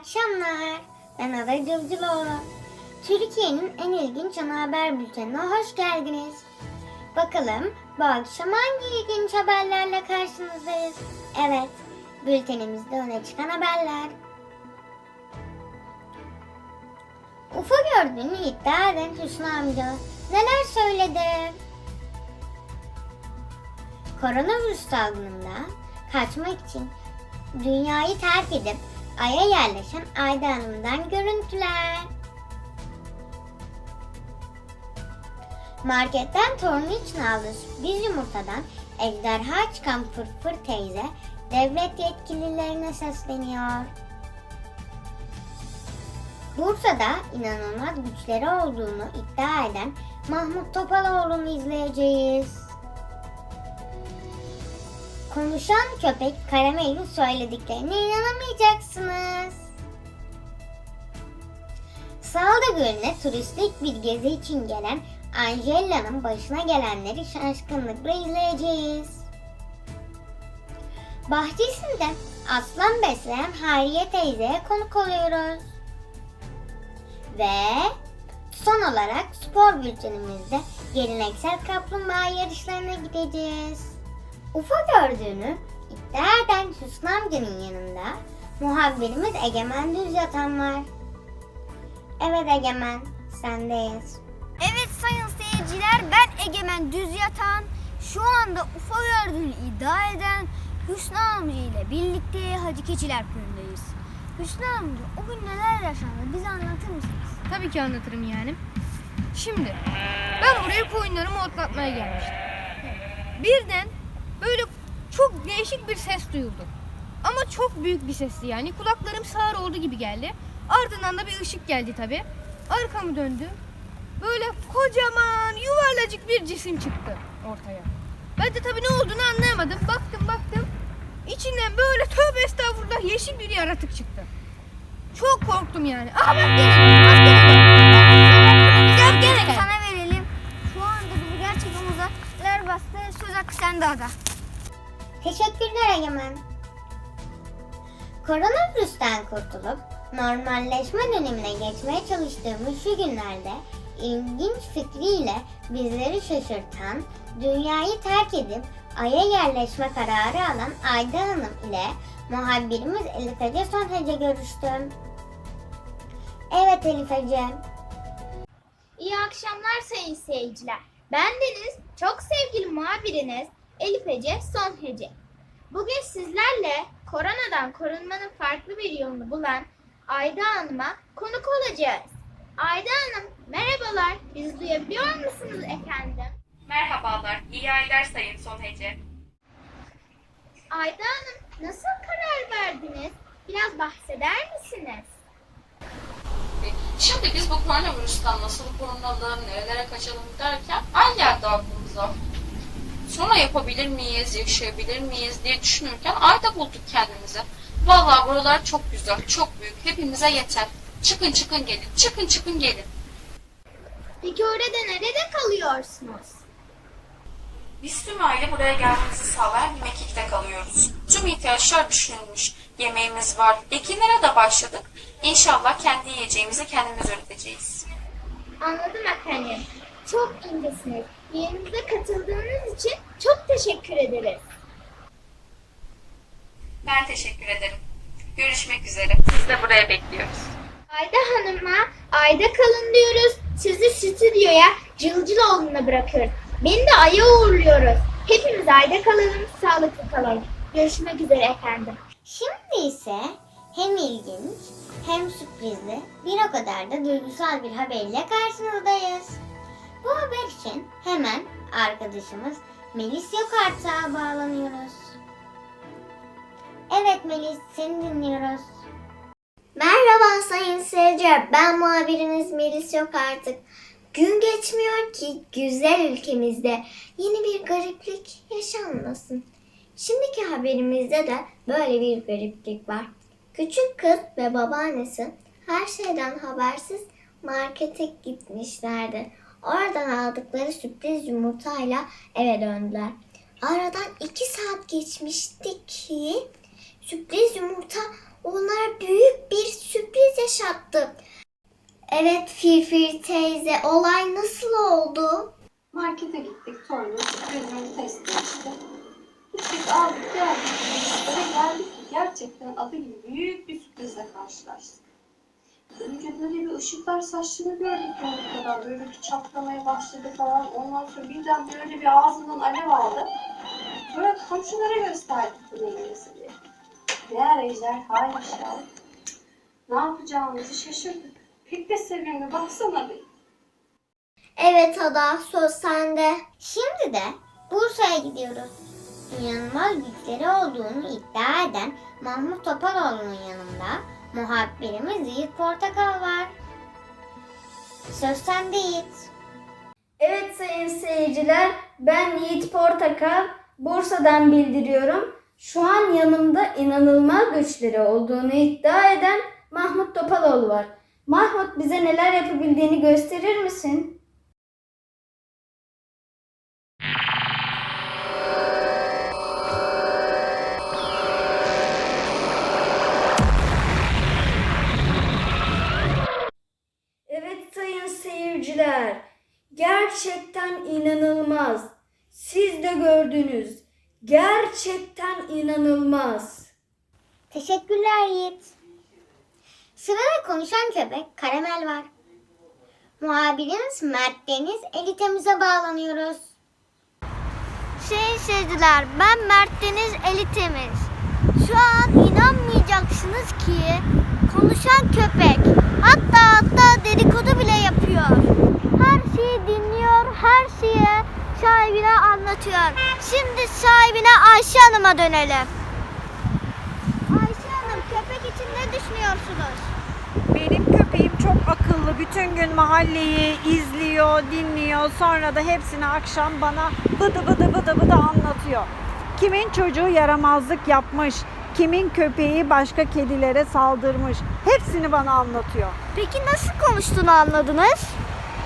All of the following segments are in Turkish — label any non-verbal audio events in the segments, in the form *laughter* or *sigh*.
akşamlar. Ben Ada Cıvcıloğlu. Türkiye'nin en ilginç ana haber bültenine hoş geldiniz. Bakalım bu akşam hangi ilginç haberlerle karşınızdayız? Evet, bültenimizde öne çıkan haberler. UFO gördüğünü iddia eden Hüsnü amca neler söyledi? Koronavirüs salgınında kaçmak için dünyayı terk edip Ay'a yerleşen Ayda Hanım'dan görüntüler. Marketten torunu için aldığı sürpriz yumurtadan ejderha çıkan Fırfır teyze devlet yetkililerine sesleniyor. Bursa'da inanılmaz güçleri olduğunu iddia eden Mahmut Topaloğlu'nu izleyeceğiz. Konuşan köpek Karamel'in söylediklerine inanamayacaksınız. Salda Gölü'ne turistik bir gezi için gelen Angela'nın başına gelenleri şaşkınlıkla izleyeceğiz. Bahçesinde aslan besleyen Hayriye teyzeye konuk oluyoruz. Ve son olarak spor bültenimizde geleneksel kaplumbağa yarışlarına gideceğiz. UFO gördüğünü iddia eden Hüsnü amcanın yanında muhabirimiz Egemen Düz yatan var. Evet Egemen, sendeyiz. Evet sayın seyirciler ben Egemen Düz Yatan. Şu anda UFO gördüğünü iddia eden Hüsnü amca ile birlikte Hacı Keçiler Köyü'ndeyiz. Hüsnü amca o gün neler yaşandı bize anlatır mısınız? Tabii ki anlatırım yani. Şimdi ben buraya koyunlarımı otlatmaya gelmiştim. Birden böyle çok değişik bir ses duyuldu. Ama çok büyük bir sesti yani. Kulaklarım sağır oldu gibi geldi. Ardından da bir ışık geldi tabii. Arkamı döndüm. Böyle kocaman yuvarlacık bir cisim çıktı ortaya. Ben de tabii ne olduğunu anlayamadım. Baktım baktım. İçinden böyle tövbe estağfurullah yeşil bir yaratık çıktı. Çok korktum yani. Aha bak geliyor. Bak gel gel. Sana verelim. Şu anda bizi gerçekten uzaklar bastı. Söz ada. Teşekkürler Egemen. Koronavirüsten kurtulup normalleşme dönemine geçmeye çalıştığımız şu günlerde ilginç fikriyle bizleri şaşırtan, dünyayı terk edip Ay'a yerleşme kararı alan Ayda Hanım ile muhabirimiz Elif Ece Sonhece görüştüm. Evet Elif Ece. İyi akşamlar sayın seyirciler. Ben Deniz, çok sevgili muhabiriniz Elif Ece Son Hece. Bugün sizlerle koronadan korunmanın farklı bir yolunu bulan Ayda Hanım'a konuk olacağız. Ayda Hanım, merhabalar. Bizi duyabiliyor musunuz efendim? Merhabalar, iyi aylar Sayın Son Hece. Ayda Hanım, nasıl karar verdiniz? Biraz bahseder misiniz? Şimdi biz bu koronavirüsten nasıl korunalım, nerelere kaçalım derken ay geldi aklımıza. Sonra yapabilir miyiz, yaşayabilir miyiz diye düşünürken ayda bulduk kendimizi. Vallahi buralar çok güzel, çok büyük, hepimize yeter. Çıkın çıkın gelin, çıkın çıkın gelin. Peki orada nerede kalıyorsunuz? Biz tüm aile buraya gelmemizi sağlayan bir mekikte kalıyoruz. Tüm ihtiyaçlar düşünülmüş. Yemeğimiz var. Ekinlere de başladık. İnşallah kendi yiyeceğimizi kendimiz üreteceğiz. Anladım efendim. Çok incesiniz. Yerimize katıldığınız için çok teşekkür ederiz. Ben teşekkür ederim. Görüşmek üzere. Siz de buraya bekliyoruz. Ayda Hanım'a ayda kalın diyoruz. Sizi stüdyoya Cılcıloğlu'na bırakıyoruz. Beni de Ay'a uğurluyoruz. Hepimiz ayda kalalım, sağlıklı kalalım. Görüşmek üzere efendim. Şimdi ise hem ilginç hem sürprizli bir o kadar da duygusal bir haberle karşınızdayız. Bu haber için hemen arkadaşımız Melis Yokart'a bağlanıyoruz. Evet Melis seni dinliyoruz. Merhaba sayın seyirciler ben muhabiriniz Melis Yok artık. Gün geçmiyor ki güzel ülkemizde yeni bir gariplik yaşanmasın. Şimdiki haberimizde de böyle bir gariplik var. Küçük kız ve babaannesi her şeyden habersiz markete gitmişlerdi. Oradan aldıkları sürpriz yumurtayla eve döndüler. Aradan iki saat geçmişti ki sürpriz yumurta Onlara büyük bir sürpriz yaşattı. Evet Firfir teyze, olay nasıl oldu? Markete gittik sonra ürünü test işte. Gittik aldık geldik. Ve geldik ki gerçekten adı gibi büyük bir sürprizle karşılaştık. Önce böyle bir ışıklar saçtığını gördük kadar. Böyle bir çatlamaya başladı falan. Ondan sonra birden böyle bir ağzından alev aldı. Sonra komşulara gösterdik bu neyse diye. Meğer ejderhaymış ya. Ne yapacağımızı şaşırdık. Pek de sevimli baksana bir. Evet Ada, söz sende. Şimdi de Bursa'ya gidiyoruz. İnanılmaz güçleri olduğunu iddia eden Mahmut Topaloğlu'nun yanında muhabirimiz Yiğit Portakal var. Söz sende Yiğit. Evet sayın seyirciler, ben Yiğit Portakal, Bursa'dan bildiriyorum. Şu an yanımda inanılmaz güçleri olduğunu iddia eden Mahmut Topaloğlu var. Mahmut bize neler yapabildiğini gösterir misin? Gerçekten inanılmaz. Siz de gördünüz. Gerçekten inanılmaz. Teşekkürler Yiğit. Sırada konuşan köpek Karamel var. Muhabirimiz Mert Deniz elitemize bağlanıyoruz. Sayın seyirciler, ben Mert Deniz Elitemiz. Şu an inanmayacaksınız ki konuşan köpek hatta hatta dedikodu bile yapıyor. Şeyi dinliyor, her şeyi sahibine anlatıyor. Şimdi sahibine Ayşe Hanım'a dönelim. Ayşe Hanım, köpek için ne düşünüyorsunuz? Benim köpeğim çok akıllı. Bütün gün mahalleyi izliyor, dinliyor. Sonra da hepsini akşam bana bıdı bıdı bıdı bıdı anlatıyor. Kimin çocuğu yaramazlık yapmış, kimin köpeği başka kedilere saldırmış. Hepsini bana anlatıyor. Peki nasıl konuştuğunu anladınız?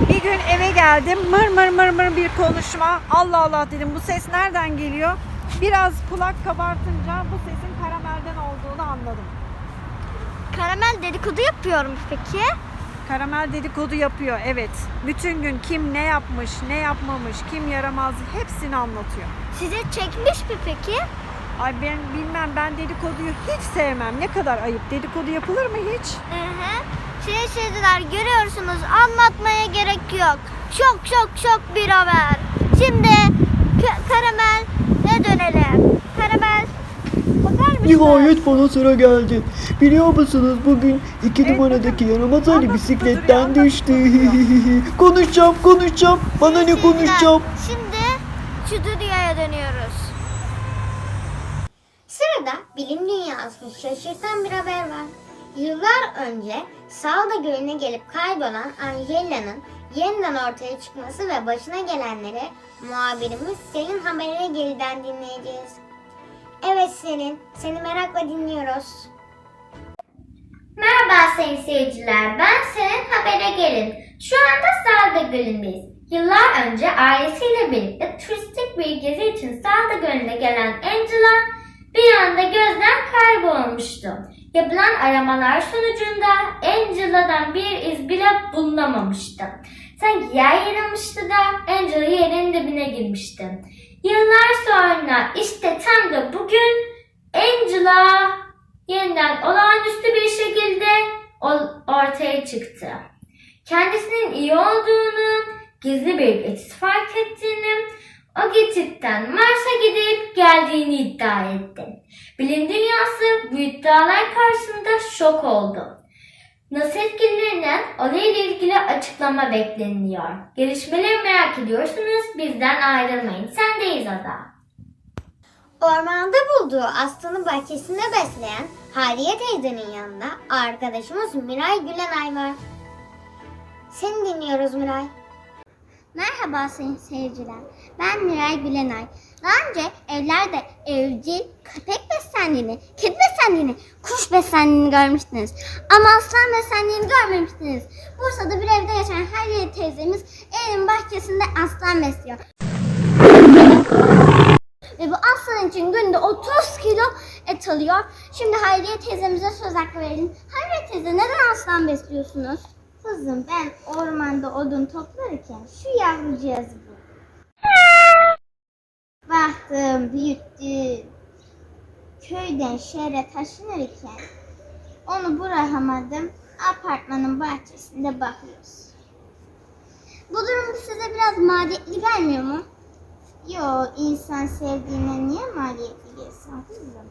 Bir gün eve geldim. Mır mır mır mır bir konuşma. Allah Allah dedim bu ses nereden geliyor? Biraz kulak kabartınca bu sesin karamelden olduğunu anladım. Karamel dedikodu yapıyor mu peki? Karamel dedikodu yapıyor evet. Bütün gün kim ne yapmış, ne yapmamış, kim yaramaz hepsini anlatıyor. Size çekmiş mi peki? Ay ben bilmem ben dedikoduyu hiç sevmem. Ne kadar ayıp. Dedikodu yapılır mı hiç? Hı hı. Şey şeydiler görüyorsunuz anlatmaya gerek yok. Çok çok çok bir haber. Şimdi Karamel ne dönelim? Karamel bakar mısın? Nihayet bana sıra geldi. Biliyor musunuz bugün iki Evet, numaradaki yaramaz Ali Anlatın bisikletten düştü. *laughs* konuşacağım konuşacağım. Bana ne konuşacağım? Şimdi Çudurya'ya dönüyoruz. Sırada bilim dünyasını şaşırtan bir haber var. Yıllar önce Salda Gölü'ne gelip kaybolan Angela'nın yeniden ortaya çıkması ve başına gelenleri muhabirimiz Selin Haber'e geriden dinleyeceğiz. Evet Selin, seni merakla dinliyoruz. Merhaba sayın seyirciler, ben Selin Haber'e gelin. Şu anda Salda Gölü'ndeyiz. Yıllar önce ailesiyle birlikte turistik bir gezi için Salda Gölü'ne gelen Angela kaybolmuştu. Yapılan aramalar sonucunda Angela'dan bir iz bile bulunamamıştı. Sanki yer yarılmıştı da Angela yerin dibine girmişti. Yıllar sonra işte tam da bugün Angela yeniden olağanüstü bir şekilde ortaya çıktı. Kendisinin iyi olduğunu, gizli bir geçit fark ettiğini, o geçitten Mars'a gidip geldiğini iddia etti. Bilim dünyası bu iddialar karşısında şok oldu. Nasıl etkilerinden olayla ilgili açıklama bekleniyor. Gelişmeleri merak ediyorsanız bizden ayrılmayın. Sendeyiz Ada. Ormanda bulduğu aslanı bahçesinde besleyen Hariye teyzenin yanında arkadaşımız Miray Gülenay var. Seni dinliyoruz Miray. Merhaba sayın seyirciler. Ben Miray Gülenay. Daha önce evlerde evcil köpek beslendiğini, kedi beslendiğini, kuş beslendiğini görmüştünüz. Ama aslan beslendiğini görmemiştiniz. Bursa'da bir evde yaşayan Hayriye teyzemiz evin bahçesinde aslan besliyor. Ve bu aslan için günde 30 kilo et alıyor. Şimdi Hayriye teyzemize söz hakkı verelim. Hayriye teyze neden aslan besliyorsunuz? Kızım ben ormanda odun toplarken şu yavrucağızı buldum. Baktım, büyüttüm. Köyden şehre taşınırken onu bırakamadım. Apartmanın bahçesinde bakıyoruz. Bu durum size biraz maliyetli gelmiyor mu? Yo, insan sevdiğine niye maliyetli gelsin kızım?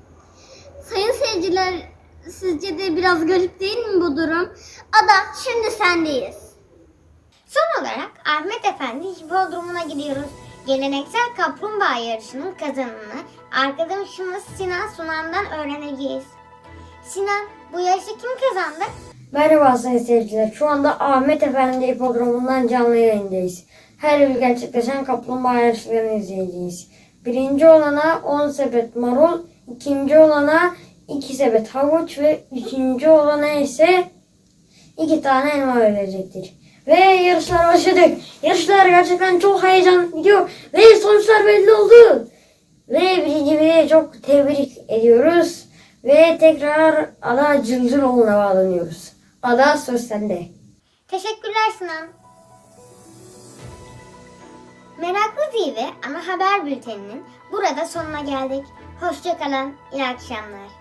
Sayın seyirciler, sizce de biraz garip değil mi bu durum? Ada, şimdi sendeyiz. Son olarak Ahmet Efendi hipodromuna gidiyoruz. Geleneksel kaplumbağa yarışının kazananını arkadaşımız Sinan Sunan'dan öğreneceğiz. Sinan, bu yarışı kim kazandı? Merhaba sayın seyirciler. Şu anda Ahmet Efendi Hipodromu'ndan canlı yayındayız. Her yıl gerçekleşen kaplumbağa yarışlarını izleyeceğiz. Birinci olana 10 sepet marul, ikinci olana 2 sepet havuç ve üçüncü olana ise 2 tane elma verilecektir. Ve yarışlar başladı. Yarışlar gerçekten çok heyecan gidiyor ve sonuçlar belli oldu. Ve birinciliği çok tebrik ediyoruz. Ve tekrar Ada Cılcıloğlu'na bağlanıyoruz. Ada söz sende. Teşekkürler Sinan. Meraklı TV ana haber bülteninin burada sonuna geldik. Hoşçakalın, iyi akşamlar.